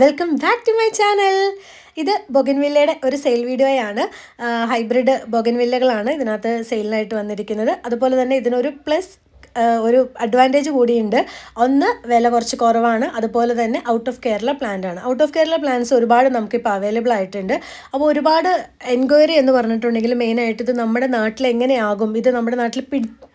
Welcome back to my channel ഇത് ബൊഗൻവില്ലയുടെ ഒരു സെയിൽ വീഡിയോയാണ് ഹൈബ്രിഡ് ബൊഗൻവില്ലകളാണ് ഇതിനകത്ത് സെയിലിനായിട്ട് വന്നിരിക്കുന്നത്. അതുപോലെ തന്നെ ഇതിനൊരു പ്ലസ് ഒരു അഡ്വാന്റേജ് കൂടിയുണ്ട്. ഒന്ന് വില കുറച്ച് കുറവാണ്. അതുപോലെ തന്നെ ഔട്ട് ഓഫ് കേരള പ്ലാന്റ് ആണ്. ഔട്ട് ഓഫ് കേരള പ്ലാന്റ്സ് ഒരുപാട് നമുക്കിപ്പോൾ അവൈലബിൾ ആയിട്ടുണ്ട്. അപ്പോൾ ഒരുപാട് എൻക്വയറി എന്ന് പറഞ്ഞിട്ടുണ്ടെങ്കിൽ മെയിനായിട്ട് ഇത് നമ്മുടെ നാട്ടിൽ എങ്ങനെയാകും ഇത് നമ്മുടെ നാട്ടിൽ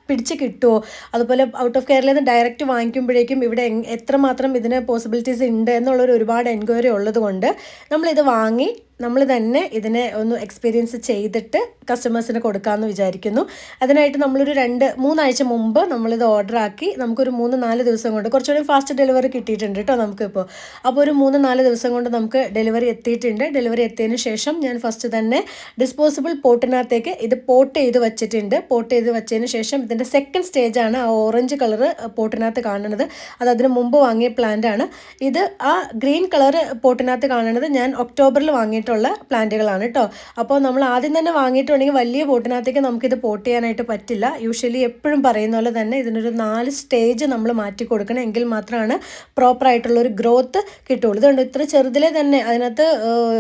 പിടിച്ച് കിട്ടുമോ അതുപോലെ ഔട്ട് ഓഫ് കേരളയിൽ നിന്ന് ഡയറക്റ്റ് വാങ്ങിക്കുമ്പോഴേക്കും ഇവിടെ എത്രമാത്രം ഇതിന് പോസിബിലിറ്റീസ് ഉണ്ട് എന്നുള്ളൊരു ഒരുപാട് എൻക്വയറി ഉള്ളത് കൊണ്ട് നമ്മളിത് വാങ്ങി നമ്മൾ തന്നെ ഇതിനെ ഒന്ന് എക്സ്പീരിയൻസ് ചെയ്തിട്ട് കസ്റ്റമേഴ്സിന് കൊടുക്കാമെന്ന് വിചാരിക്കുന്നു. അതിനായിട്ട് നമ്മളൊരു രണ്ട് മൂന്നാഴ്ച മുമ്പ് നമ്മളിത് ഓർഡർ ആക്കി നമുക്കൊരു മൂന്ന് നാല് ദിവസം കൊണ്ട് കുറച്ചുകൂടി ഫാസ്റ്റ് ഡെലിവറി കിട്ടിയിട്ടുണ്ട് കേട്ടോ നമുക്കിപ്പോൾ അപ്പോൾ ഒരു മൂന്ന് നാല് ദിവസം കൊണ്ട് നമുക്ക് ഡെലിവറി എത്തിയിട്ടുണ്ട്. ഡെലിവറി എത്തിയതിന് ശേഷം ഞാൻ ഫസ്റ്റ് തന്നെ ഡിസ്പോസിബിൾ പോട്ടിനകത്തേക്ക് ഇത് പോട്ട് ചെയ്ത് വെച്ചിട്ടുണ്ട്. പോട്ട് ചെയ്ത് വെച്ചതിന് ശേഷം ഇതിന്റെ സെക്കൻഡ് സ്റ്റേജാണ് ആ ഓറഞ്ച് കളർ പോട്ടിനകത്ത് കാണുന്നത്. അത് അതിന് മുമ്പ് വാങ്ങിയ പ്ലാന്റ് ആണ്. ഇത് ആ ഗ്രീൻ കളർ പോട്ടിനകത്ത് കാണുന്നത് ഞാൻ ഒക്ടോബറിൽ വാങ്ങിയിട്ടുള്ള പ്ലാന്റുകളാണ് കേട്ടോ അപ്പോൾ നമ്മൾ ആദ്യം തന്നെ വാങ്ങിയിട്ടുണ്ടെങ്കിൽ വലിയ പോട്ടിനകത്തേക്ക് നമുക്കിത് പോട്ട് ചെയ്യാനായിട്ട് പറ്റില്ല. യൂഷ്വലി എപ്പോഴും പറയുന്ന പോലെ തന്നെ ഇതിനൊരു നാല് സ്റ്റേജ് നമ്മൾ മാറ്റി കൊടുക്കണം. എങ്കിൽ മാത്രമാണ് പ്രോപ്പറായിട്ടുള്ളൊരു ഗ്രോത്ത് കിട്ടുള്ളൂ ഇതുകൊണ്ട് ഇത്ര ചെറുതിലെ തന്നെ അതിനകത്ത്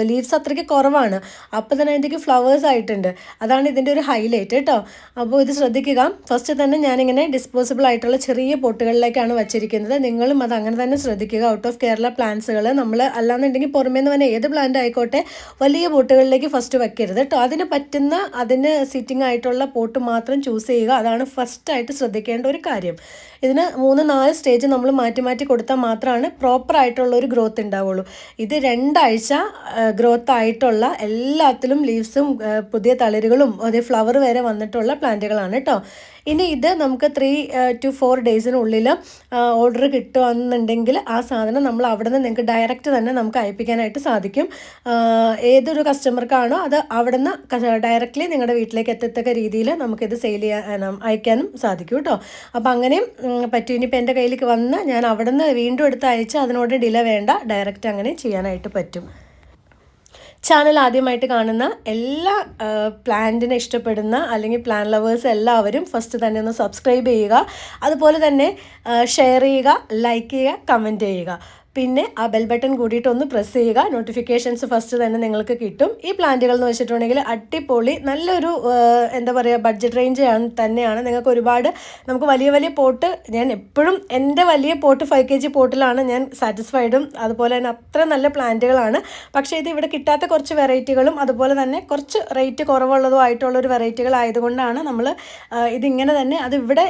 ലീവ്സ് അത്രയ്ക്ക് കുറവാണ്. അപ്പോൾ തന്നെ അതിന്റെക്ക് ഫ്ലവേഴ്സ് ആയിട്ടുണ്ട്. അതാണ് ഇതിന്റെ ഒരു ഹൈലൈറ്റ് കേട്ടോ അപ്പോൾ ഇത് ശ്രദ്ധിക്കുക. ഫസ്റ്റ് തന്നെ ഞാനിങ്ങനെ ഡിസ്പോസിബിൾ ആയിട്ടുള്ള ചെറിയ പോട്ടുകളിലേക്കാണ് വെച്ചിരിക്കുന്നത്. നിങ്ങളും അത് അങ്ങനെ തന്നെ ശ്രദ്ധിക്കുക. ഔട്ട് ഓഫ് കേരള പ്ലാന്റ്സുകൾ നമ്മൾ അല്ലാന്നുണ്ടെങ്കിൽ പുറമേ നിന്ന് തന്നെ ഏത് പ്ലാന്റ് ആയിക്കോട്ടെ വലിയ പോട്ടുകളിലേക്ക് ഫസ്റ്റ് വെക്കരുത് കേട്ടോ അതിന് പറ്റുന്ന അതിന് സിറ്റിംഗ് ആയിട്ടുള്ള പോട്ട് മാത്രം ചൂസ് ചെയ്യുക. അതാണ് ഫസ്റ്റ് ആയിട്ട് ശ്രദ്ധിക്കേണ്ട ഒരു കാര്യം. ഇതിന് മൂന്ന് നാല് സ്റ്റേജ് നമ്മൾ മാറ്റി മാറ്റി കൊടുത്താൽ മാത്രമാണ് പ്രോപ്പർ ആയിട്ടുള്ള ഒരു ഗ്രോത്ത് ഉണ്ടാവുള്ളൂ ഇത് രണ്ടാഴ്ച ഗ്രോത്ത് ആയിട്ടുള്ള എല്ലാത്തിലും ലീവ്സും പുതിയ തളിരുകളും അതേ ഫ്ലവർ വരെ വന്നിട്ടുള്ള പ്ലാന്റുകളാണ് കേട്ടോ ഇനി ഇത് നമുക്ക് ത്രീ ടു ഫോർ ഡേയ്സിനുള്ളിൽ ഓർഡർ കിട്ടുകയെന്നുണ്ടെങ്കിൽ ആ സാധനം നമ്മൾ അവിടെ നിന്ന് നിങ്ങൾക്ക് ഡയറക്റ്റ് തന്നെ നമുക്ക് അയപ്പിക്കാനായിട്ട് സാധിക്കും. ഏതൊരു കസ്റ്റമർക്കാണോ അത് അവിടെ നിന്ന് ഡയറക്റ്റ്ലി നിങ്ങളുടെ വീട്ടിലേക്ക് എത്തത്തക്ക രീതിയിൽ നമുക്കിത് സെയിൽ ചെയ്യാൻ അയക്കാനും സാധിക്കും കേട്ടോ. അപ്പോൾ അങ്ങനെയും പറ്റും. ഇനിയിപ്പോൾ എന്റെ കയ്യിലേക്ക് വന്ന് ഞാൻ അവിടെ നിന്ന് വീണ്ടും എടുത്ത് അയച്ച് അതിനോട് ഡിലേ വേണ്ട. ഡയറക്റ്റ് അങ്ങനെ ചെയ്യാനായിട്ട് പറ്റും. ചാനൽ ആദ്യമായിട്ട് കാണുന്ന എല്ലാ പ്ലാന്റിനെ ഇഷ്ടപ്പെടുന്ന അല്ലെങ്കിൽ പ്ലാൻ ലവേഴ്സ് എല്ലാവരും ഫസ്റ്റ് തന്നെ ഒന്ന് സബ്സ്ക്രൈബ് ചെയ്യുക. അതുപോലെ തന്നെ ഷെയർ ചെയ്യുക ലൈക്ക് ചെയ്യുക കമന്റ് ചെയ്യുക. പിന്നെ ആ ബെൽ ബട്ടൺ കൂടിയിട്ട് ഒന്ന് പ്രസ് ചെയ്യുക. നോട്ടിഫിക്കേഷൻസ് ഫസ്റ്റ് തന്നെ നിങ്ങൾക്ക് കിട്ടും. ഈ പ്ലാന്റുകൾ എന്ന് വെച്ചിട്ടുണ്ടെങ്കിൽ അടിപൊളി നല്ലൊരു എന്താ പറയുക ബഡ്ജറ്റ് റേഞ്ച് തന്നെയാണ്. നിങ്ങൾക്ക് ഒരുപാട് നമുക്ക് വലിയ വലിയ പോട്ട് ഞാൻ എപ്പോഴും എന്റെ വലിയ പോട്ട് ഫൈവ് കെ ജി പോട്ടിലാണ് ഞാൻ സാറ്റിസ്ഫൈഡും അതുപോലെ തന്നെ അത്ര നല്ല പ്ലാന്റുകളാണ് പക്ഷേ ഇത് ഇവിടെ കിട്ടാത്ത കുറച്ച് വെറൈറ്റികളും അതുപോലെ തന്നെ കുറച്ച് റേറ്റ് കുറവുള്ളതും ആയിട്ടുള്ള ഒരു വെറൈറ്റികൾ ആയതുകൊണ്ടാണ് നമ്മൾ ഇതിങ്ങനെ തന്നെ അത് ഇവിടെ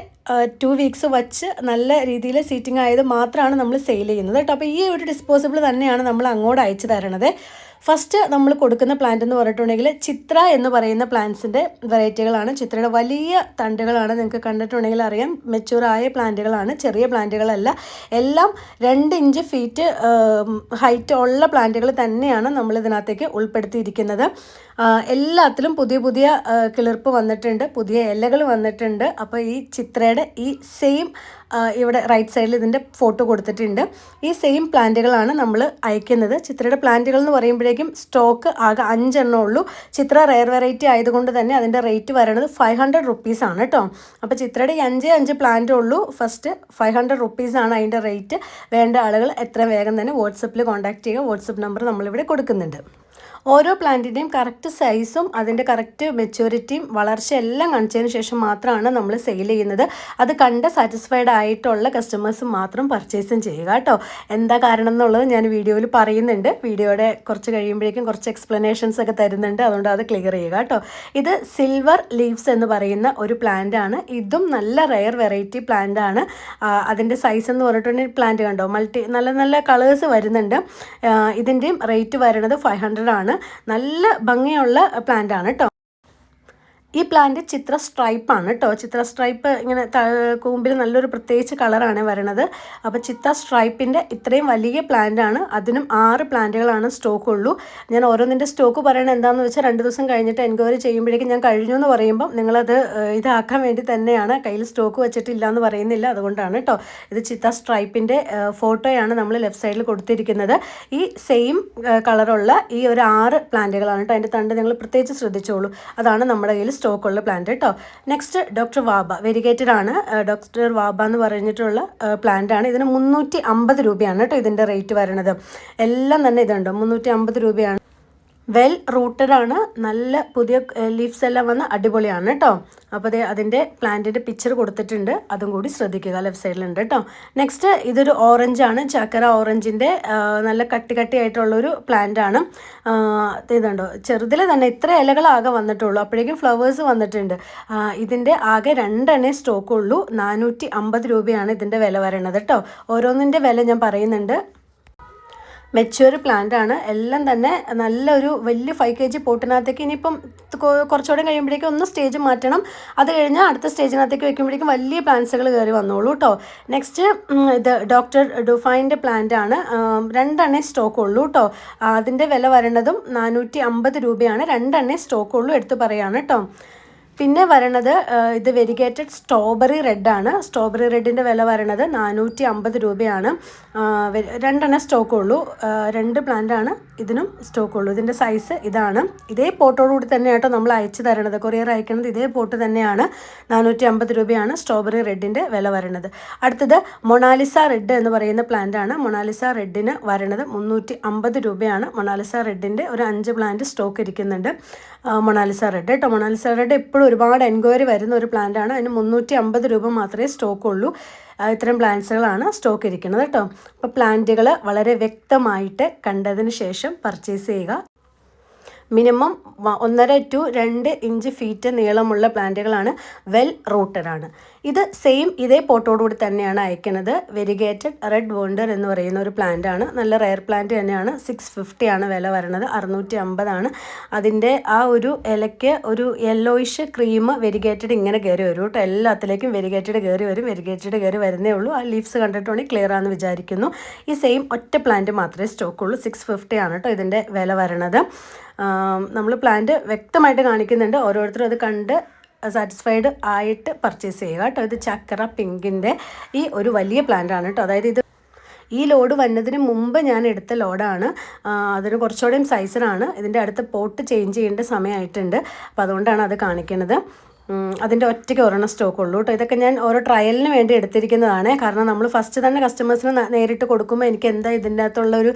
ടു വീക്സ് വച്ച് നല്ല രീതിയിൽ സീറ്റിംഗ് ആയത് മാത്രമാണ് നമ്മൾ സെയിൽ ചെയ്യുന്നത്. കേട്ടോ അപ്പോൾ ഈ ഒരു ഡിസ്പോസിബിൾ തന്നെയാണ് നമ്മൾ അങ്ങോട്ട് അയച്ചു തരണത്. ഫസ്റ്റ് നമ്മൾ കൊടുക്കുന്ന പ്ലാന്റ് എന്ന് പറഞ്ഞിട്ടുണ്ടെങ്കിൽ ചിത്ര എന്ന് പറയുന്ന പ്ലാന്റ്സിന്റെ വെറൈറ്റികളാണ് ചിത്രയുടെ വലിയ തണ്ടുകളാണ് നിങ്ങൾക്ക് കണ്ടിട്ടുണ്ടെങ്കിൽ അറിയാം. മെച്ചൂറായ പ്ലാന്റുകളാണ് ചെറിയ പ്ലാന്റുകളല്ല എല്ലാം രണ്ട് ഇഞ്ച് ഫീറ്റ് ഹൈറ്റ് ഉള്ള പ്ലാന്റുകൾ തന്നെയാണ് നമ്മൾ ഇതിനകത്തേക്ക് ഉൾപ്പെടുത്തിയിരിക്കുന്നത്. എല്ലാത്തിലും പുതിയ പുതിയ കിളിർപ്പ് വന്നിട്ടുണ്ട് പുതിയ ഇലകൾ വന്നിട്ടുണ്ട്. അപ്പോൾ ഈ ചിത്രയുടെ ഈ സെയിം ഇവിടെ റൈറ്റ് സൈഡിൽ ഇതിന്റെ ഫോട്ടോ കൊടുത്തിട്ടുണ്ട്. ഈ സെയിം പ്ലാന്റുകളാണ് നമ്മൾ അയക്കുന്നത്. ചിത്രയുടെ പ്ലാന്റുകൾ എന്ന് പറയുമ്പോഴേക്കും സ്റ്റോക്ക് ആകെ അഞ്ചെണ്ണം ഉള്ളൂ. ചിത്ര റെയർ വെറൈറ്റി ആയതുകൊണ്ട് തന്നെ അതിന്റെ റേറ്റ് വരണത് ഫൈവ് ഹൺഡ്രഡ് റുപ്പീസാണ് കേട്ടോ അപ്പോൾ ചിത്രയുടെ അഞ്ചേ അഞ്ച് പ്ലാന്റ് ഉള്ളൂ. ഫസ്റ്റ് ഫൈവ് ഹൺഡ്രഡ് റുപ്പീസാണ് അതിന്റെ റേറ്റ് വേണ്ട ആളുകൾ എത്ര വേഗം തന്നെ വാട്സപ്പിൽ കോൺടാക്ട് ചെയ്യുക. വാട്സപ്പ് നമ്പർ നമ്മളിവിടെ കൊടുക്കുന്നുണ്ട്. ഓരോ പ്ലാന്റിന്റെയും കറക്റ്റ് സൈസും അതിന്റെ കറക്റ്റ് മെച്യൂരിറ്റിയും വളർച്ച എല്ലാം കാണിച്ചതിന് ശേഷം മാത്രമാണ് നമ്മൾ സെയിൽ ചെയ്യുന്നത്. അത് കണ്ട് സാറ്റിസ്ഫൈഡ് ആയിട്ടുള്ള കസ്റ്റമേഴ്സ് മാത്രം പർച്ചേസും ചെയ്യുക കേട്ടോ. എന്താ കാരണം എന്നുള്ളത് ഞാൻ വീഡിയോയിൽ പറയുന്നുണ്ട്. വീഡിയോയുടെ കുറച്ച് കഴിയുമ്പോഴേക്കും കുറച്ച് എക്സ്പ്ലനേഷൻസ് ഒക്കെ തരുന്നുണ്ട്. അതുകൊണ്ട് അത് ക്ലിയർ ചെയ്യുക കേട്ടോ. ഇത് സിൽവർ ലീവ്സ് എന്ന് പറയുന്ന ഒരു പ്ലാന്റ് ആണ്. ഇതും നല്ല റയർ വെറൈറ്റി പ്ലാന്റ് ആണ്. അതിന്റെ സൈസ് എന്ന് പറഞ്ഞിട്ടുണ്ടെങ്കിൽ പ്ലാന്റ് കണ്ടോ? മൾട്ടി നല്ല നല്ല കളേഴ്സ് വരുന്നുണ്ട്. ഇതിന്റെയും റേറ്റ് വരുന്നത് ഫൈവ് ഹൺഡ്രഡ് ആണ്. നല്ല ഭംഗിയുള്ള പ്ലാന്റ് ആണ് കേട്ടോ ഈ പ്ലാന്റ് ചിത്ര സ്ട്രൈപ്പ് ആണ് കേട്ടോ ചിത്ര സ്ട്രൈപ്പ് ഇങ്ങനെ കൂമ്പിൽ നല്ലൊരു പ്രത്യേകിച്ച് കളറാണ് വരണത്. അപ്പോൾ ചിത്ര സ്ട്രൈപ്പിന്റെ ഇത്രയും വലിയ പ്ലാന്റ് ആണ്. അതിനും ആറ് പ്ലാന്റുകളാണ് സ്റ്റോക്ക് ഉള്ളൂ. ഞാൻ ഓരോന്നിന്റെ സ്റ്റോക്ക് പറയണത് എന്താണെന്ന് വെച്ചാൽ രണ്ട് ദിവസം കഴിഞ്ഞിട്ട് എൻക്വയറി ചെയ്യുമ്പോഴേക്കും ഞാൻ കഴിഞ്ഞു എന്ന് പറയുമ്പം നിങ്ങളത് ഇതാക്കാൻ വേണ്ടി തന്നെയാണ്. കയ്യിൽ സ്റ്റോക്ക് വെച്ചിട്ടില്ല എന്ന് പറയുന്നില്ല. അതുകൊണ്ടാണ് കേട്ടോ ഇത് ചിത്ത സ്ട്രൈപ്പിന്റെ ഫോട്ടോയാണ് നമ്മൾ ലെഫ്റ്റ് സൈഡിൽ കൊടുത്തിരിക്കുന്നത്. ഈ സെയിം കളറുള്ള ഈ ഒരു ആറ് പ്ലാന്റുകളാണ് കേട്ടോ അതിന്റെ തണ്ട് നിങ്ങൾ പ്രത്യേകിച്ച് ശ്രദ്ധിച്ചോളൂ. അതാണ് നമ്മുടെ കയ്യിൽ സ്റ്റോക്കുള്ള പ്ലാന്റ് കേട്ടോ നെക്സ്റ്റ് ഡോക്ടർ വാബ വെരിഗേറ്റഡ് ആണ്. ഡോക്ടർ വാബ എന്ന് പറഞ്ഞിട്ടുള്ള പ്ലാന്റ് ആണ്. ഇതിന് മുന്നൂറ്റി അമ്പത് രൂപയാണ് കേട്ടോ ഇതിന്റെ റേറ്റ് വരുന്നത് എല്ലാം തന്നെ ഇതുണ്ട്. മുന്നൂറ്റി അമ്പത് രൂപയാണ് വെൽ റൂട്ടഡ് ആണ്. നല്ല പുതിയ ലീഫ്സ് എല്ലാം വന്ന് അടിപൊളിയാണ് കേട്ടോ അപ്പോൾ അതേ അതിന്റെ പ്ലാന്റിന്റെ പിക്ചർ കൊടുത്തിട്ടുണ്ട്. അതും കൂടി ശ്രദ്ധിക്കുക. ലെഫ്റ്റ് സൈഡിലുണ്ട് കേട്ടോ നെക്സ്റ്റ് ഇതൊരു ഓറഞ്ച് ആണ്. ചക്കര ഓറഞ്ചിന്റെ നല്ല കട്ടി കട്ടി ആയിട്ടുള്ളൊരു പ്ലാന്റ് ആണ് ഇതുണ്ടോ? ചെറുതിൽ തന്നെ ഇത്ര ഇലകളാകെ വന്നിട്ടുള്ളൂ. അപ്പോഴേക്കും ഫ്ലവേഴ്സ് വന്നിട്ടുണ്ട്. ഇതിന്റെ ആകെ രണ്ടെണ്ണേ സ്റ്റോക്കുള്ളൂ നാനൂറ്റി അമ്പത് രൂപയാണ് ഇതിന്റെ വില വരണത് കേട്ടോ ഓരോന്നിന്റെ വില ഞാൻ പറയുന്നുണ്ട്. മെച്യൂർ പ്ലാന്റ് ആണ്. എല്ലാം തന്നെ നല്ലൊരു വലിയ ഫൈവ് കെ ജി പോട്ടിനകത്തേക്ക് ഇനിയിപ്പം കുറച്ചുകൂടെ കഴിയുമ്പോഴേക്കും ഒന്ന് സ്റ്റേജ് മാറ്റണം. അത് കഴിഞ്ഞാൽ അടുത്ത സ്റ്റേജിനകത്തേക്ക് വെക്കുമ്പോഴേക്കും വലിയ പ്ലാന്റ്സുകൾ കയറി വന്നോളൂ കേട്ടോ നെക്സ്റ്റ് ഇത് ഡോക്ടർ ഡുഫൈന്റെ പ്ലാന്റ് ആണ്. രണ്ടെണ്ണേ സ്റ്റോക്ക് ഉള്ളൂ കേട്ടോ അതിന്റെ വില വരണതും നാനൂറ്റി അമ്പത് രൂപയാണ്. രണ്ടെണ്ണേ സ്റ്റോക്ക് ഉള്ളൂ എടുത്തു പറയാണ് കേട്ടോ പിന്നെ വരണത് ഇത് വെരിഗേറ്റഡ് സ്ട്രോബെറി റെഡാണ്. സ്ട്രോബെറി റെഡിന്റെ വില വരണത് നാനൂറ്റി അമ്പത് രൂപയാണ് രണ്ടെണ്ണം സ്റ്റോക്ക് ഉള്ളൂ രണ്ട് പ്ലാന്റാണ് ഇതിനും സ്റ്റോക്ക് ഉള്ളൂ ഇതിന്റെ സൈസ് ഇതാണ്. ഇതേ പോട്ടോടുകൂടി തന്നെയാട്ടോ നമ്മൾ അയച്ചു തരണത്. കൊറിയർ അയക്കുന്നത് ഇതേ പോട്ട് തന്നെയാണ്. നാനൂറ്റി അമ്പത് രൂപയാണ് സ്ട്രോബെറി റെഡിന്റെ വില വരണത്. അടുത്തത് മൊണാലിസ റെഡ് എന്ന് പറയുന്ന പ്ലാന്റാണ്. മൊണാലിസ റെഡിന് വരണത് മുന്നൂറ്റി അമ്പത് രൂപയാണ്. മൊണാലിസ റെഡിന്റെ ഒരു അഞ്ച് പ്ലാന്റ് സ്റ്റോക്ക് ഇരിക്കുന്നുണ്ട്. മൊണാലിസ റെഡ് കേട്ടോ. മൊണാലിസ റെഡ് എപ്പോഴും ഒരുപാട് എൻക്വയറി വരുന്ന ഒരു പ്ലാന്റ് ആണ്. അതിന് മുന്നൂറ്റി അമ്പത് രൂപ മാത്രമേ സ്റ്റോക്ക് ഉള്ളൂ. ഇത്തരം പ്ലാന്റ്സുകളാണ് സ്റ്റോക്ക് ഇരിക്കുന്നത് കേട്ടോ അപ്പോൾ പ്ലാന്റുകൾ വളരെ വ്യക്തമായിട്ട് കണ്ടതിന് ശേഷം പർച്ചേസ് ചെയ്യുക. മിനിമം ഒന്നര ടു രണ്ട് ഇഞ്ച് ഫീറ്റ് നീളമുള്ള പ്ലാന്റുകളാണ് വെൽ റൂട്ടഡ് ആണ്. ഇത് സെയിം ഇതേ പോട്ടോടുകൂടി തന്നെയാണ് അയക്കുന്നത്. വെരിഗേറ്റഡ് റെഡ് വോണ്ടർ എന്ന് പറയുന്ന ഒരു പ്ലാന്റ് ആണ്. നല്ല റെയർ പ്ലാന്റ് തന്നെയാണ്. സിക്സ് ഫിഫ്റ്റി ആണ് വില വരുന്നത് അറുന്നൂറ്റി അമ്പതാണ് അതിന്റെ ആ ഒരു ഇലയ്ക്ക് ഒരു യെല്ലോയിഷ് ക്രീം വെരിഗേറ്റഡ് ഇങ്ങനെ കയറി വരും കേട്ടോ. എല്ലാത്തിലേക്കും വെരിഗേറ്റഡ് കയറി വരും. വെരിഗേറ്റഡ് കയറി വരുന്നേ ഉള്ളൂ. ആ ലീവ്സ് കണ്ടിട്ടുണ്ടെങ്കിൽ ക്ലിയർ ആണെന്ന് വിചാരിക്കുന്നു. ഈ സെയിം ഒറ്റ പ്ലാന്റ് മാത്രമേ സ്റ്റോക്കുള്ളൂ സിക്സ് ഫിഫ്റ്റി ആണ് കേട്ടോ ഇതിന്റെ വില വരണത്. നമ്മൾ പ്ലാന്റ് വ്യക്തമായിട്ട് കാണിക്കുന്നുണ്ട്. ഓരോരുത്തരും അത് കണ്ട് സാറ്റിസ്ഫൈഡ് ആയിട്ട് പർച്ചേസ് ചെയ്യുക കേട്ടോ. ഇത് ചക്കര പിങ്കിന്റെ ഈ ഒരു വലിയ പ്ലാന്റ് ആണ് കേട്ടോ. അതായത് ഇത് ഈ ലോഡ് വന്നതിന് മുമ്പ് ഞാൻ എടുത്ത ലോഡാണ് അതിന് കുറച്ചുകൂടെയും സൈസിനാണ് ഇതിന്റെ അടുത്ത പോട്ട് ചേഞ്ച് ചെയ്യേണ്ട സമയമായിട്ടുണ്ട്. അപ്പോൾ അതുകൊണ്ടാണ് അത് കാണിക്കുന്നത്. അതിന്റെ ഒറ്റയ്ക്ക് ഒരെണ്ണം സ്റ്റോക്ക് ഉള്ളൂ കേട്ടോ ഇതൊക്കെ ഞാൻ ഓരോ ട്രയലിന് വേണ്ടി എടുത്തിരിക്കുന്നതാണ്. കാരണം നമ്മൾ ഫസ്റ്റ് തന്നെ കസ്റ്റമേഴ്സിന് നേരിട്ട് കൊടുക്കുമ്പോൾ എനിക്ക് എന്താ ഇതിന്റെ അകത്തുള്ള ഒരു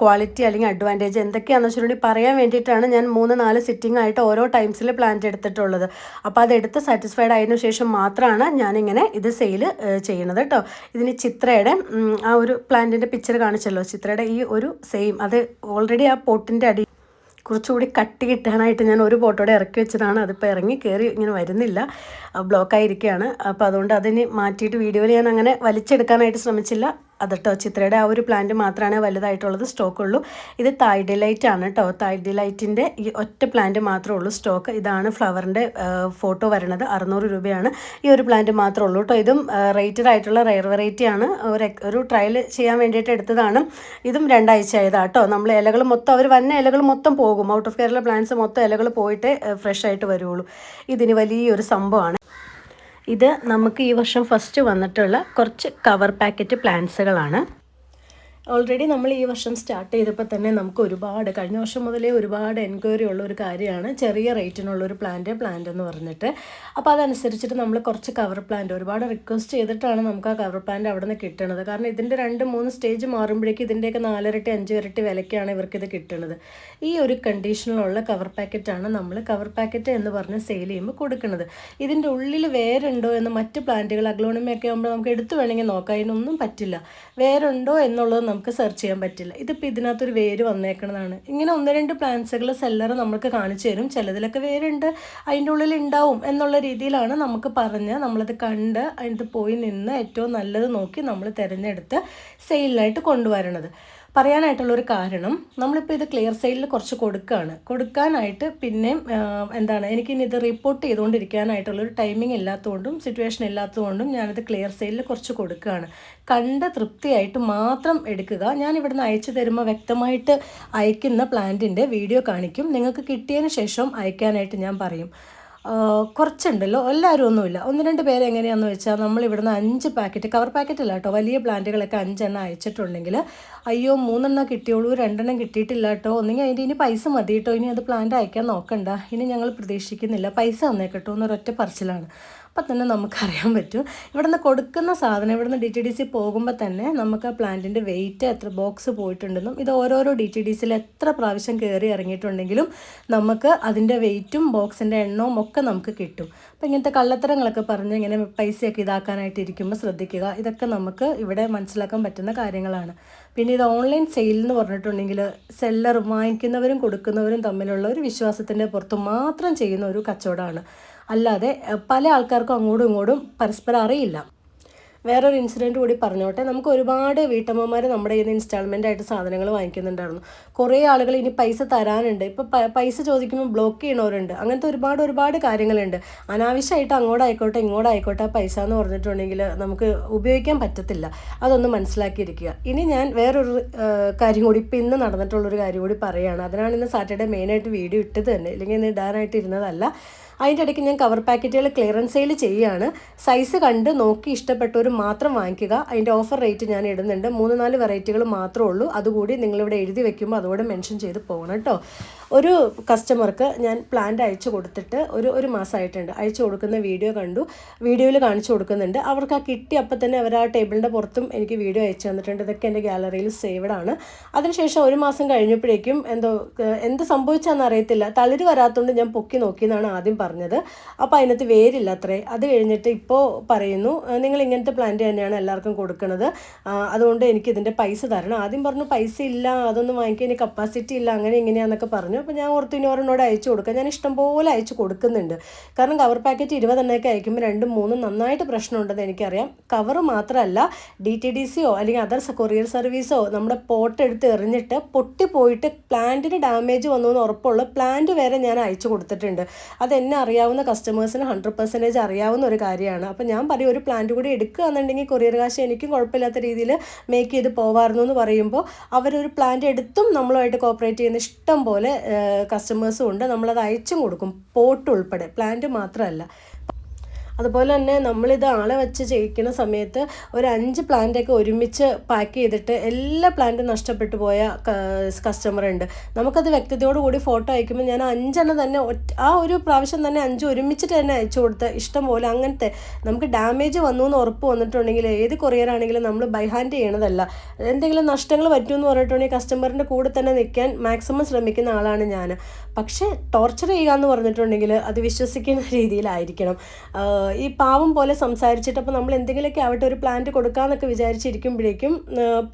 ക്വാളിറ്റി അല്ലെങ്കിൽ അഡ്വാന്റേജ് എന്തൊക്കെയാണെന്ന് വെച്ചിട്ടുണ്ടെങ്കിൽ പറയാൻ വേണ്ടിയിട്ടാണ് ഞാൻ മൂന്ന് നാല് സിറ്റിംഗ് ആയിട്ട് ഓരോ ടൈംസിൽ പ്ലാന്റ് എടുത്തിട്ടുള്ളത്. അപ്പോൾ അതെടുത്ത് സാറ്റിസ്ഫൈഡ് ആയതിനു ശേഷം മാത്രമാണ് ഞാനിങ്ങനെ ഇത് സെയിൽ ചെയ്യുന്നത് കേട്ടോ ഇതിന് ചിത്രയുടെ ആ ഒരു പ്ലാന്റിന്റെ പിക്ചർ കാണിച്ചല്ലോ. ചിത്രയുടെ ഈ ഒരു സെയിം അത് ഓൾറെഡി ആ പോട്ടിന്റെ അടി കുറച്ചുകൂടി കട്ടി കിട്ടാനായിട്ട് ഞാൻ ഒരു ഫോട്ടോയുടെ ഇറക്കി വെച്ചതാണ്. അതിപ്പോൾ ഇറങ്ങി കയറി ഇങ്ങനെ വരുന്നില്ല. ബ്ലോക്കായിരിക്കുകയാണ് അപ്പോൾ അതുകൊണ്ട് അതിന് മാറ്റിയിട്ട് വീഡിയോയിൽ ഞാൻ അങ്ങനെ വലിച്ചെടുക്കാനായിട്ട് ശ്രമിച്ചില്ല. അതട്ടോ? ചിത്രയുടെ ആ ഒരു പ്ലാന്റ് മാത്രമാണ് വലുതായിട്ടുള്ളത് സ്റ്റോക്ക് ഉള്ളൂ. ഇത് തായ് ഡിലൈറ്റ് ആണ് കേട്ടോ തായ് ഡിലൈറ്റിന്റെ ഈ ഒറ്റ പ്ലാന്റ് മാത്രമേ ഉള്ളൂ സ്റ്റോക്ക് ഇതാണ് ഫ്ലവറിന്റെ ഫോട്ടോ വരണത്. അറുന്നൂറ് രൂപയാണ്. ഈ ഒരു പ്ലാന്റ് മാത്രമേ ഉള്ളൂ കേട്ടോ ഇതും റേറ്റഡ് ആയിട്ടുള്ള റയർ വെറൈറ്റി ആണ്. ഒരു ട്രയൽ ചെയ്യാൻ വേണ്ടിയിട്ട് എടുത്തതാണ്. ഇതും രണ്ടാഴ്ച ആയതാണ് കേട്ടോ നമ്മൾ ഇലകൾ മൊത്തം അവർ വന്ന ഇലകൾ മൊത്തം പോകും. ഔട്ട് ഓഫ് കേരള പ്ലാന്റ്സ് മൊത്തം ഇലകൾ പോയിട്ട് ഫ്രഷ് ആയിട്ട് വരുള്ളൂ ഇതിന് വലിയൊരു സംഭവമാണ്. ഇത് നമുക്ക് ഈ വർഷം ഫസ്റ്റ് വന്നിട്ടുള്ള കുറച്ച് കവർ പാക്കറ്റ് പ്ലാന്റ്സുകളാണ് ഓൾറെഡി നമ്മൾ ഈ വർഷം സ്റ്റാർട്ട് ചെയ്തപ്പോൾ തന്നെ നമുക്ക് ഒരുപാട് കഴിഞ്ഞ വർഷം മുതലേ ഒരുപാട് എൻക്വയറി ഉള്ള ഒരു കാര്യമാണ്. ചെറിയ റേറ്റിനുള്ള ഒരു പ്ലാന്റ് പ്ലാന്റ് എന്ന് പറഞ്ഞിട്ട്. അപ്പോൾ അതനുസരിച്ചിട്ട് നമ്മൾ കുറച്ച് കവർ പ്ലാന്റ് ഒരുപാട് റിക്വസ്റ്റ് ചെയ്തിട്ടാണ് നമുക്ക് ആ കവർ പ്ലാന്റ് അവിടെ നിന്ന് കിട്ടുന്നത് കാരണം ഇതിന്റെ രണ്ട് മൂന്ന് സ്റ്റേജ് മാറുമ്പോഴേക്കും ഇതിന്റെയൊക്കെ നാലിരട്ടി അഞ്ച് ഇരട്ടി വിലയ്ക്കാണ് ഇവർക്കിത് കിട്ടുന്നത് ഈ ഒരു കണ്ടീഷനിലുള്ള കവർ പാക്കറ്റാണ് നമ്മൾ കവർ പാക്കറ്റ് എന്ന് പറഞ്ഞ് സെയിൽ ചെയ്യുമ്പോൾ കൊടുക്കുന്നത് ഇതിന്റെ ഉള്ളിൽ വേരുണ്ടോ എന്ന് മറ്റ് പ്ലാന്റുകൾ അഗ്ലോണിമയൊക്കെ ആകുമ്പോൾ നമുക്ക് എടുത്തു വേണമെങ്കിൽ നോക്കാം. അതിനൊന്നും പറ്റില്ല. വേരുണ്ടോ എന്നുള്ളത് നമുക്ക് സെർച്ച് ചെയ്യാൻ പറ്റില്ല. ഇതിപ്പോൾ ഇതിനകത്തൊരു വേര് വന്നേക്കണതാണ്. ഇങ്ങനെ ഒന്ന് രണ്ട് പ്ലാന്റ്സുകൾ സെല്ലർ നമുക്ക് കാണിച്ചു തരും. ചിലതിലൊക്കെ വേരുണ്ട് അതിന്റെ ഉള്ളിൽ ഉണ്ടാവും എന്നുള്ള രീതിയിലാണ് നമുക്ക് പറഞ്ഞ് നമ്മളത് കണ്ട് അതിനകത്ത് പോയി നിന്ന് ഏറ്റവും നല്ലത് നോക്കി നമ്മൾ തിരഞ്ഞെടുത്ത് സെയിലിനായിട്ട് കൊണ്ടുവരണത്. പറയാനായിട്ടുള്ളൊരു കാരണം നമ്മളിപ്പോൾ ഇത് ക്ലിയർ സെയിലിൽ കുറച്ച് കൊടുക്കുകയാണ് കൊടുക്കാനായിട്ട് പിന്നെ എന്താണ് എനിക്കിനി ഇത് റിപ്പോർട്ട് ചെയ്തുകൊണ്ടിരിക്കാനായിട്ടുള്ളൊരു ടൈമിംഗ് ഇല്ലാത്തതുകൊണ്ടും സിറ്റുവേഷൻ ഇല്ലാത്തതുകൊണ്ടും ഞാനിത് ക്ലിയർ സെയിലിൽ കുറച്ച് കൊടുക്കുകയാണ് കണ്ട തൃപ്തിയായിട്ട് മാത്രം എടുക്കുക. ഞാൻ ഇവിടുന്ന് അയച്ചു തരുമ്പോൾ വ്യക്തമായിട്ട് അയക്കുന്ന പ്ലാന്റിന്റെ വീഡിയോ കാണിക്കും. നിങ്ങൾക്ക് കിട്ടിയതിന് ശേഷം അയക്കാനായിട്ട് ഞാൻ പറയും. കുറച്ചുണ്ടല്ലോ. എല്ലാവരും ഒന്നുമില്ല ഒന്ന് രണ്ട് പേര് എങ്ങനെയാണെന്ന് വെച്ചാൽ നമ്മൾ ഇവിടുന്ന് അഞ്ച് പാക്കറ്റ് കവർ പാക്കറ്റല്ല കേട്ടോ. വലിയ പ്ലാന്റുകളൊക്കെ അഞ്ചെണ്ണം അയച്ചിട്ടുണ്ടെങ്കിൽ അയ്യോ മൂന്നെണ്ണം കിട്ടിയുള്ളൂ രണ്ടെണ്ണം കിട്ടിയിട്ടില്ല കേട്ടോ. ഒന്നെങ്കിൽ അതിന്റെ ഇനി പൈസ മതി കേട്ടോ. ഇനി അത് പ്ലാന്റ് അയക്കാൻ നോക്കണ്ട. ഇനി ഞങ്ങൾ പ്രതീക്ഷിക്കുന്നില്ല. പൈസ തന്നേക്കട്ടോ എന്നൊരൊറ്റ പറച്ചിലാണ്. അപ്പം തന്നെ നമുക്കറിയാൻ പറ്റും. ഇവിടെ നിന്ന് കൊടുക്കുന്ന സാധനം ഇവിടെ നിന്ന് ഡി ടി ഡി സി പോകുമ്പോൾ തന്നെ നമുക്ക് ആ പ്ലാന്റിന്റെ വെയിറ്റ് എത്ര ബോക്സ് പോയിട്ടുണ്ടെന്നും ഇത് ഓരോരോ ഡി ടി ഡി സിയിൽ എത്ര പ്രാവശ്യം കയറി ഇറങ്ങിയിട്ടുണ്ടെങ്കിലും നമുക്ക് അതിന്റെ വെയിറ്റും ബോക്സിന്റെ എണ്ണവും ഒക്കെ നമുക്ക് കിട്ടും. അപ്പം ഇങ്ങനത്തെ കള്ളത്തരങ്ങളൊക്കെ പറഞ്ഞ് ഇങ്ങനെ പൈസയൊക്കെ ഇതാക്കാനായിട്ട് ഇരിക്കുമ്പോൾ ശ്രദ്ധിക്കുക. ഇതൊക്കെ നമുക്ക് ഇവിടെ മനസ്സിലാക്കാൻ പറ്റുന്ന കാര്യങ്ങളാണ്. പിന്നെ ഇത് ഓൺലൈൻ സെയിൽ എന്ന് പറഞ്ഞിട്ടുണ്ടെങ്കിൽ സെല്ലർ വാങ്ങിക്കുന്നവരും കൊടുക്കുന്നവരും തമ്മിലുള്ള ഒരു വിശ്വാസത്തിന്റെ പുറത്ത് മാത്രം ചെയ്യുന്ന ഒരു കച്ചവടമാണ്. അല്ലാതെ പല ആൾക്കാർക്കും അങ്ങോട്ടും ഇങ്ങോട്ടും പരസ്പരം അറിയില്ല. വേറൊരു ഇൻസിഡന്റ് കൂടി പറഞ്ഞോട്ടെ. നമുക്ക് ഒരുപാട് വീട്ടമ്മമാർ നമ്മുടെ കയ്യിൽ നിന്ന് ഇൻസ്റ്റാൾമെന്റ് ആയിട്ട് സാധനങ്ങൾ വാങ്ങിക്കുന്നുണ്ടായിരുന്നു. കുറേ ആളുകൾ ഇനി പൈസ തരാനുണ്ട്. ഇപ്പോൾ പൈസ ചോദിക്കുമ്പോൾ ബ്ലോക്ക് ചെയ്യണവരുണ്ട്. അങ്ങനത്തെ ഒരുപാട് ഒരുപാട് കാര്യങ്ങളുണ്ട്. അനാവശ്യമായിട്ട് അങ്ങോട്ടായിക്കോട്ടെ ഇങ്ങോട്ടായിക്കോട്ടെ പൈസ എന്ന് പറഞ്ഞിട്ടുണ്ടെങ്കിൽ നമുക്ക് ഉപയോഗിക്കാൻ പറ്റത്തില്ല. അതൊന്ന് മനസ്സിലാക്കിയിരിക്കുക. ഇനി ഞാൻ വേറൊരു കാര്യം കൂടി ഇപ്പം ഇന്ന് നടന്നിട്ടുള്ളൊരു കാര്യം കൂടി പറയുകയാണ് അതിനാണ് ഇന്ന് സാറ്റർഡേ മെയിനായിട്ട് വീഡിയോ ഇട്ടത് തന്നെ. ഇല്ലെങ്കിൽ ഇന്ന് ഇടാനായിട്ട് ഇരുന്നതല്ല. അതിന്റെ ഇടയ്ക്ക് ഞാൻ കവർ പാക്കറ്റുകൾ ക്ലിയറൻസ് സെയിൽ ചെയ്യുകയാണ് സൈസ് കണ്ട് നോക്കി ഇഷ്ടപ്പെട്ടവർ മാത്രം വാങ്ങിക്കുക. അതിന്റെ ഓഫർ റേറ്റ് ഞാൻ ഇടുന്നുണ്ട്. മൂന്ന് നാല് വെറൈറ്റികൾ മാത്രമേ ഉള്ളൂ. അതുകൂടി നിങ്ങളിവിടെ എഴുതി വെക്കുമ്പോൾ അതുകൂടെ മെൻഷൻ ചെയ്ത് പോകണം കേട്ടോ. ഒരു കസ്റ്റമർക്ക് ഞാൻ പ്ലാന്റ് അയച്ചു കൊടുത്തിട്ട് ഒരു ഒരു മാസമായിട്ടുണ്ട്. അയച്ചു കൊടുക്കുന്ന വീഡിയോ കണ്ടു. വീഡിയോയിൽ കാണിച്ചു കൊടുക്കുന്നുണ്ട്. അവർക്ക് ആ കിട്ടി അപ്പം തന്നെ അവർ ആ ടേബിളിന്റെ പുറത്തും എനിക്ക് വീഡിയോ അയച്ചു തന്നിട്ടുണ്ട്. ഇതൊക്കെ എന്റെ ഗാലറിയിൽ സേവഡ് ആണ്. അതിനുശേഷം ഒരു മാസം കഴിഞ്ഞപ്പോഴേക്കും എന്തോ എന്ത് സംഭവിച്ചാന്ന് അറിയത്തില്ല. തളിര് വരാത്തതുകൊണ്ട് ഞാൻ പൊക്കി നോക്കിയെന്നാണ് ആദ്യം അപ്പോൾ അതിനകത്ത് വേരില്ല അത്രേ. അത് കഴിഞ്ഞിട്ട് ഇപ്പോൾ പറയുന്നു നിങ്ങൾ ഇങ്ങനത്തെ പ്ലാന്റ് തന്നെയാണ് എല്ലാവർക്കും കൊടുക്കുന്നത്. അതുകൊണ്ട് എനിക്ക് ഇതിന്റെ പൈസ തരണം. ആദ്യം പറഞ്ഞു പൈസ ഇല്ല അതൊന്നും വാങ്ങിക്കാൻ എനിക്ക് കപ്പാസിറ്റി ഇല്ല അങ്ങനെ ഇങ്ങനെയാണെന്നൊക്കെ പറഞ്ഞു. അപ്പോൾ ഞാൻ ഓർത്തു ഇനി ഓരോന്നോട് അയച്ചു കൊടുക്കാം. ഞാൻ ഇഷ്ടംപോലെ അയച്ചു കൊടുക്കുന്നുണ്ട്. കാരണം കവർ പാക്കറ്റ് ഇരുപതെണ്ണയൊക്കെ അയക്കുമ്പോൾ രണ്ടും മൂന്നും നന്നായിട്ട് പ്രശ്നമുണ്ടെന്ന് എനിക്കറിയാം. കവർ മാത്രമല്ല ഡി ടി ഡി സിയോ അല്ലെങ്കിൽ അതർ കൊറിയർ സർവീസോ നമ്മുടെ പോട്ട് എടുത്ത് എറിഞ്ഞിട്ട് പൊട്ടിപ്പോയിട്ട് പ്ലാന്റിന് ഡാമേജ് വന്നു എന്ന് ഉറപ്പുള്ള പ്ലാന്റ് വരെ ഞാൻ അയച്ചു കൊടുത്തിട്ടുണ്ട്. അത് എന്നെ അറിയാവുന്ന കസ്റ്റമേഴ്സിന് ഹൺഡ്രഡ് പെർസെന്റേജ് അറിയാവുന്ന ഒരു കാര്യമാണ്. അപ്പോൾ ഞാൻ പറയും ഒരു പ്ലാന്റ് കൂടി എടുക്കുകയാണെന്നുണ്ടെങ്കിൽ കൊറിയർ കാശ് എനിക്കും കുഴപ്പമില്ലാത്ത രീതിയിൽ മേക്ക് ചെയ്ത് പോവായിരുന്നു എന്ന് പറയുമ്പോൾ അവരൊരു പ്ലാന്റ് എടുത്തും നമ്മളുമായിട്ട് കോപ്പറേറ്റ് ചെയ്യുന്ന ഇഷ്ടം പോലെ കസ്റ്റമേഴ്സും ഉണ്ട്. നമ്മളത് അയച്ചും കൊടുക്കും പോട്ട് ഉൾപ്പെടെ പ്ലാന്റ് മാത്രമല്ല. അതുപോലെ തന്നെ നമ്മളിത് ആളെ വെച്ച് ചെയ്യിക്കുന്ന സമയത്ത് ഒരു അഞ്ച് പ്ലാന്റൊക്കെ ഒരുമിച്ച് പാക്ക് ചെയ്തിട്ട് എല്ലാ പ്ലാന്റും നഷ്ടപ്പെട്ടു പോയ കസ്റ്റമർ ഉണ്ട്. നമുക്കത് വ്യക്തതയോട് കൂടി ഫോട്ടോ അയക്കുമ്പോൾ ഞാൻ അഞ്ചെണ്ണം തന്നെ ആ ഒരു പ്രാവശ്യം തന്നെ അഞ്ച് ഒരുമിച്ചിട്ട് തന്നെ അയച്ചു കൊടുത്ത് ഇഷ്ടം പോലെ അങ്ങനത്തെ നമുക്ക് ഡാമേജ് വന്നു എന്ന് ഉറപ്പ് വന്നിട്ടുണ്ടെങ്കിൽ ഏത് കൊറിയർ ആണെങ്കിലും നമ്മൾ ബൈ ഹാൻഡ് ചെയ്യണതല്ല. എന്തെങ്കിലും നഷ്ടങ്ങൾ പറ്റുമെന്ന് പറഞ്ഞിട്ടുണ്ടെങ്കിൽ കസ്റ്റമറിന്റെ കൂടെ തന്നെ നിൽക്കാൻ മാക്സിമം ശ്രമിക്കുന്ന ആളാണ് ഞാൻ പക്ഷേ ടോർച്ചർ ചെയ്യുക എന്ന് പറഞ്ഞിട്ടുണ്ടെങ്കിൽ അത് വിശ്വസിക്കുന്ന രീതിയിലായിരിക്കണം. ഈ പാവം പോലെ സംസാരിച്ചിട്ട് അപ്പോൾ നമ്മൾ എന്തെങ്കിലുമൊക്കെ ആവട്ടെ ഒരു പ്ലാന്റ് കൊടുക്കാമെന്നൊക്കെ വിചാരിച്ചിരിക്കുമ്പോഴേക്കും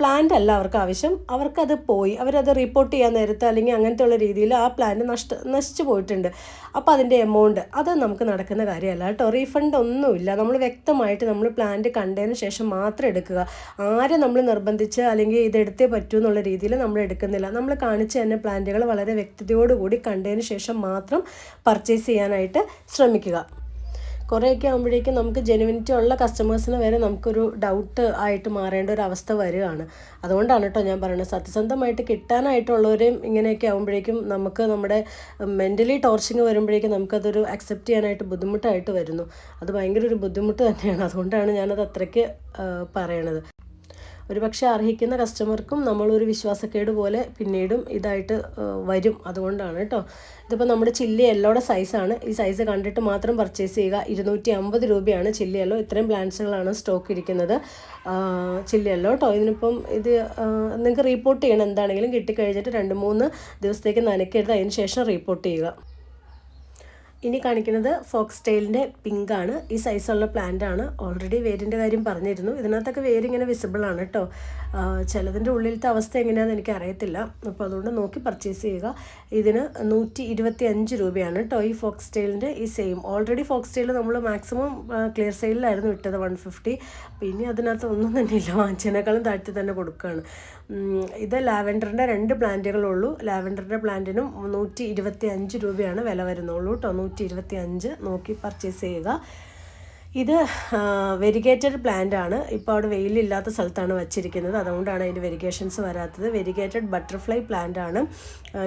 പ്ലാന്റ് അല്ല അവർക്ക് ആവശ്യം. അവർക്കത് പോയി. അവരത് റിപ്പോർട്ട് ചെയ്യാൻ നേരത്തെ അല്ലെങ്കിൽ അങ്ങനത്തെ ഉള്ള രീതിയിൽ ആ പ്ലാന്റ് നഷ്ട നശിച്ചു പോയിട്ടുണ്ട്. അപ്പോൾ അതിന്റെ എമൗണ്ട് അത് നമുക്ക് നടക്കുന്ന കാര്യമല്ല. കേട്ടോ റീഫണ്ട് ഒന്നുമില്ല. നമ്മൾ വ്യക്തമായിട്ട് നമ്മൾ പ്ലാന്റ് കണ്ടതിന് ശേഷം മാത്രം എടുക്കുക. ആരെ നമ്മൾ നിർബന്ധിച്ച് അല്ലെങ്കിൽ ഇതെടുത്തേ പറ്റൂ എന്നുള്ള രീതിയിൽ നമ്മൾ എടുക്കുന്നില്ല. നമ്മൾ കാണിച്ച് തന്നെ പ്ലാന്റുകൾ വളരെ വ്യക്തതയോടുകൂടി കണ്ടതിന് ശേഷം മാത്രം പർച്ചേസ് ചെയ്യാനായിട്ട് ശ്രമിക്കുക. കുറേയൊക്കെ ആകുമ്പോഴേക്കും നമുക്ക് ജെനുവിനിറ്റി ഉള്ള കസ്റ്റമേഴ്സിന് വരെ നമുക്കൊരു ഡൗട്ട് ആയിട്ട് മാറേണ്ട ഒരു അവസ്ഥ വരികയാണ്. അതുകൊണ്ടാണ് കേട്ടോ ഞാൻ പറയുന്നത് സത്യസന്ധമായിട്ട് കിട്ടാനായിട്ടുള്ളവരെയും ഇങ്ങനെയൊക്കെ ആകുമ്പോഴേക്കും നമുക്ക് നമ്മുടെ മെന്റലി ടോർച്ചിങ് വരുമ്പോഴേക്കും നമുക്കതൊരു അക്സെപ്റ്റ് ചെയ്യാനായിട്ട് ബുദ്ധിമുട്ടായിട്ട് വരുന്നു. അത് ഭയങ്കര ഒരു ബുദ്ധിമുട്ട് തന്നെയാണ്. അതുകൊണ്ടാണ് ഞാനത് അത്രയ്ക്ക് പറയണത്. ഒരുപക്ഷെ അർഹിക്കുന്ന കസ്റ്റമർക്കും നമ്മളൊരു വിശ്വാസക്കേട് പോലെ പിന്നീടും ഇതായിട്ട് വരും. അതുകൊണ്ടാണ് കേട്ടോ ഇതിപ്പോൾ നമ്മുടെ ചില്ലി എല്ലോടെ സൈസാണ് ഈ സൈസ് കണ്ടിട്ട് മാത്രം പർച്ചേസ് ചെയ്യുക. ഇരുന്നൂറ്റി അമ്പത് രൂപയാണ് ചില്ലി എല്ലോ. ഇത്രയും പ്ലാന്റ്സുകളാണ് സ്റ്റോക്ക് ഇരിക്കുന്നത്. ചില്ലി എല്ലോ കേട്ടോ ഇതിനിപ്പം ഇത് നിങ്ങൾക്ക് റിപ്പോർട്ട് ചെയ്യണം. എന്താണെങ്കിലും കിട്ടിക്കഴിഞ്ഞിട്ട് രണ്ട് മൂന്ന് ദിവസത്തേക്ക് നനയ്ക്കരുത്. അതിന് ശേഷം റിപ്പോർട്ട് ചെയ്യുക. ഇനി കാണിക്കുന്നത് ഫോക്സ് ടെയിലിന്റെ പിങ്കാണ്. ഈ സൈസുള്ള പ്ലാന്റ് ആണ് ഓൾറെഡി വേരിന്റെ കാര്യം പറഞ്ഞിരുന്നു. ഇതിനകത്തൊക്കെ വേര് ഇങ്ങനെ വിസിബിൾ ആണ് കേട്ടോ ചിലതിന്റെ ഉള്ളിലത്തെ അവസ്ഥ എങ്ങനെയാണെന്ന് എനിക്ക് അറിയത്തില്ല അപ്പോൾ അതുകൊണ്ട് നോക്കി പർച്ചേസ് ചെയ്യുക. ഇതിന് നൂറ്റി ഇരുപത്തി അഞ്ച് രൂപയാണ് കേട്ടോ ഈ ഫോക്സ് ടെയിലിന്റെ ഈ സെയിം ഓൾറെഡി ഫോക്സ് ടെയിൽ നമ്മൾ മാക്സിമം ക്ലിയർ സെയിലായിരുന്നു ഇട്ടത് വൺ ഫിഫ്റ്റി പിന്നെ അതിനകത്ത് ഒന്നും തന്നെ ഇല്ല. വാങ്ങിച്ചതിനേക്കാളും താഴ്ത്തി തന്നെ കൊടുക്കുകയാണ്. ഇത് ലാവൻഡറിന്റെ രണ്ട് പ്ലാന്റുകളുള്ളൂ ലാവൻഡറിന്റെ പ്ലാന്റിനും നൂറ്റി ഇരുപത്തി അഞ്ച് രൂപയാണ് വില വരുന്നുള്ളൂ കേട്ടോ നൂറ്റി ഇരുപത്തി അഞ്ച് നോക്കി പർച്ചേസ് ചെയ്യുക. ഇത് വെരിഗേറ്റഡ് പ്ലാന്റ് ആണ്. ഇപ്പോൾ അവിടെ വെയിലില്ലാത്ത സ്ഥലത്താണ് വച്ചിരിക്കുന്നത്. അതുകൊണ്ടാണ് അതിന്റെ വെരിഗേഷൻസ് വരാത്തത്. വെരിഗേറ്റഡ് ബട്ടർഫ്ലൈ പ്ലാന്റ് ആണ്.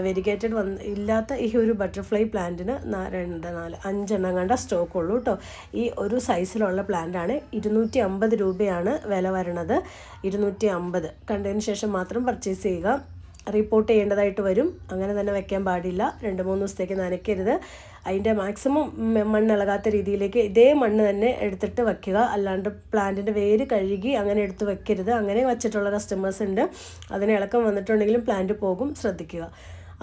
വെരിഗേറ്റഡ് വന്ന് ഇല്ലാത്ത ഈ ഒരു ബട്ടർഫ്ലൈ പ്ലാന്റിന് രണ്ട് നാല് അഞ്ചെണ്ണം കണ്ട സ്റ്റോക്ക് ഉള്ളൂ കേട്ടോ ഈ ഒരു സൈസിലുള്ള പ്ലാന്റ് ആണ്. ഇരുന്നൂറ്റി അമ്പത് രൂപയാണ് വില വരണത്. ഇരുന്നൂറ്റി അമ്പത് കണ്ടതിന് ശേഷം മാത്രം പർച്ചേസ് ചെയ്യുക. റിപ്പോർട്ട് ചെയ്യേണ്ടതായിട്ട് വരും. അങ്ങനെ തന്നെ വെക്കാൻ പാടില്ല. രണ്ട് മൂന്ന് ദിവസത്തേക്ക് നനയ്ക്കരുത്. അതിന്റെ മാക്സിമം മണ്ണ് ഇളകാത്ത രീതിയിലേക്ക് ഇതേ മണ്ണ് തന്നെ എടുത്തിട്ട് വെക്കുക. അല്ലാണ്ട് പ്ലാന്റിന്റെ വേര് കഴുകി അങ്ങനെ എടുത്ത് വെക്കരുത്. അങ്ങനെ വെച്ചിട്ടുള്ള കസ്റ്റമേഴ്സ് ഉണ്ട്. അതിന് ഇളക്കം വന്നിട്ടുണ്ടെങ്കിലും പ്ലാന്റ് പോകും. ശ്രദ്ധിക്കുക.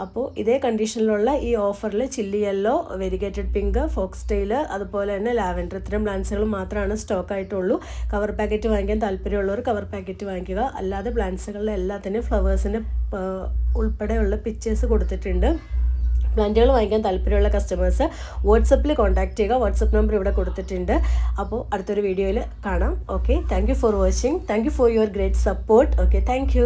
അപ്പോൾ ഇതേ കണ്ടീഷനിലുള്ള ഈ ഓഫറിൽ chilli yellow variegated pink fox tail അതുപോലെ തന്നെ ലാവൻഡർ ഇത്തരം പ്ലാന്റ്സുകൾ മാത്രമാണ് സ്റ്റോക്ക് ആയിട്ടുള്ളൂ. കവർ പാക്കറ്റ് വാങ്ങിക്കാൻ താല്പര്യമുള്ളവർ കവർ പാക്കറ്റ് വാങ്ങിക്കുക. അല്ലാതെ പ്ലാന്റ്സുകളിലെ എല്ലാത്തിനും ഫ്ലവേഴ്സിന്റെ ഉൾപ്പെടെയുള്ള പിക്ചേഴ്സ് കൊടുത്തിട്ടുണ്ട്. പ്ലാന്റുകൾ വാങ്ങിക്കാൻ താല്പര്യമുള്ള കസ്റ്റമേഴ്സ് വാട്സപ്പിൽ കോൺടാക്ട് ചെയ്യുക. വാട്സപ്പ് നമ്പർ ഇവിടെ കൊടുത്തിട്ടുണ്ട്. അപ്പോൾ അടുത്തൊരു വീഡിയോയിൽ കാണാം. Okay thank for watching thank for your great support okay thank